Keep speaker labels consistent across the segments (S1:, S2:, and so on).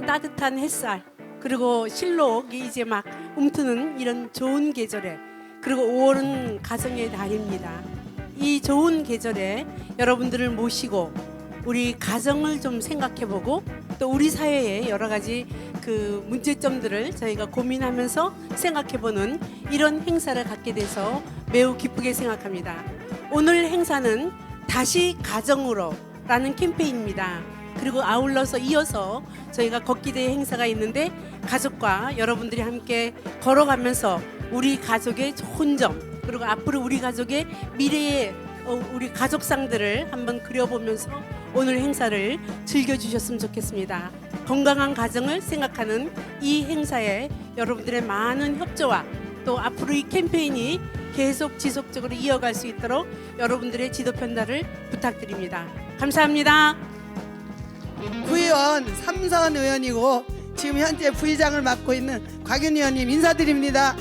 S1: 따뜻한 햇살 그리고 실록이 이제 막 움트는 이런 좋은 계절에 그리고 5월은 가정의 달입니다. 이 좋은 계절에 여러분들을 모시고 우리 가정을 좀 생각해보고 또 우리 사회의 여러 가지 그 문제점들을 저희가 고민하면서 생각해보는 이런 행사를 갖게 돼서 매우 기쁘게 생각합니다. 오늘 행사는 다시 가정으로 라는 캠페인입니다. 그리고 아울러서 이어서 저희가 걷기 대회 행사가 있는데 가족과 여러분들이 함께 걸어가면서 우리 가족의 좋은 점 그리고 앞으로 우리 가족의 미래의 어, 우리 가족상들을 한번 그려보면서 오늘 행사를 즐겨주셨으면 좋겠습니다. 건강한 가정을 생각하는 이 행사에 여러분들의 많은 협조와 또 앞으로 이 캠페인이 계속 지속적으로 이어갈 수 있도록 여러분들의 지도 편달을 부탁드립니다. 감사합니다.
S2: 구의원 삼선 의원이고 지금 현재 부의장을 맡고 있는 곽윤 의원님 인사드립니다.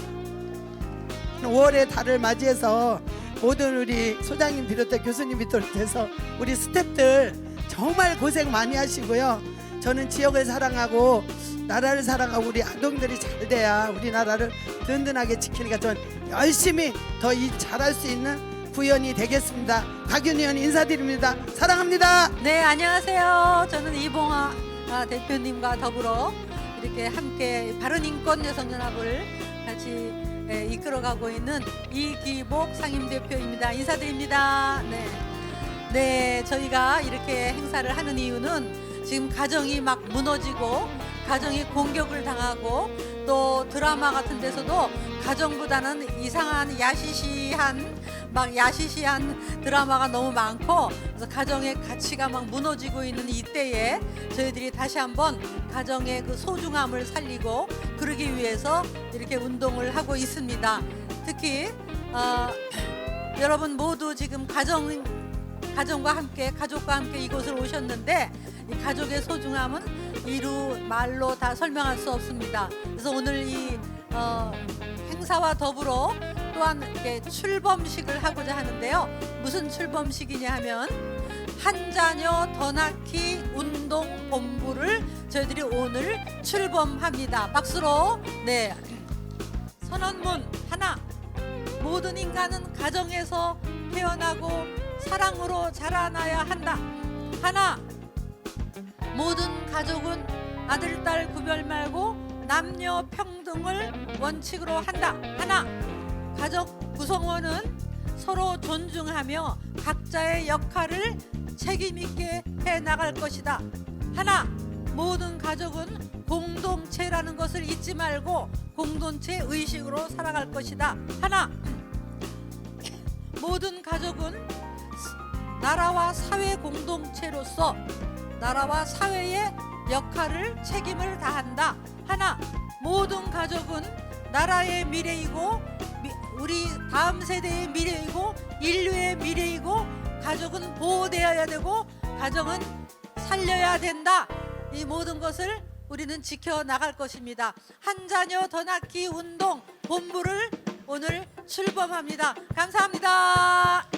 S2: 5월의 달을 맞이해서 모든 우리 소장님 비롯해 교수님 비롯해서 우리 스태프들 정말 고생 많이 하시고요. 저는 지역을 사랑하고 나라를 사랑하고 우리 아동들이 잘 돼야 우리나라를 든든하게 지키니까 전 열심히 더 이 잘할 수 있는 구의원이 되겠습니다. 곽윤 의원 인사드립니다. 사랑합니다.
S3: 네, 안녕하세요. 저는 이봉아 아, 대표님과 더불어 이렇게 함께 바른인권 여성연합을 같이 에, 이끌어가고 있는 이기복 상임대표입니다. 인사드립니다. 네. 네, 저희가 이렇게 행사를 하는 이유는 지금 가정이 막 무너지고 가정이 공격을 당하고 또 드라마 같은 데서도 가정보다는 이상한 야시시한 막 야시시한 드라마가 너무 많고 그래서 가정의 가치가 막 무너지고 있는 이때에 저희들이 다시 한번 가정의 그 소중함을 살리고 그러기 위해서 이렇게 운동을 하고 있습니다. 특히 어, 여러분 모두 지금 가정 가정과 함께 가족과 함께 이곳을 오셨는데 이 가족의 소중함은 이루 말로 다 설명할 수 없습니다. 그래서 오늘 이 어, 행사와 더불어 또한 이렇게 출범식을 하고자 하는데요. 무슨 출범식이냐 하면 한 자녀 더 낳기 운동 본부를 저희들이 오늘 출범합니다. 박수로 네 선언문 하나 모든 인간은 가정에서 태어나고 사랑으로 자라나야 한다. 하나 모든 가족은 아들 딸 구별 말고 남녀 평등을 원칙으로 한다. 하나 가족 구성원은 서로 존중하며 각자의 역할을 책임 있게 해 나갈 것이다. 하나 모든 가족은 공동체라는 것을 잊지 말고 공동체 의식으로 살아갈 것이다. 하나 모든 가족은 나라와 사회 공동체로서 나라와 사회의 역할을 책임을 다한다. 하나, 모든 가족은 나라의 미래이고 미- 우리 다음 세대의 미래이고 인류의 미래이고 가족은 보호되어야 되고 가정은 살려야 된다. 이 모든 것을 우리는 지켜 나갈 것입니다. 한 자녀 더 낳기 운동 본부를 오늘 출범합니다. 감사합니다.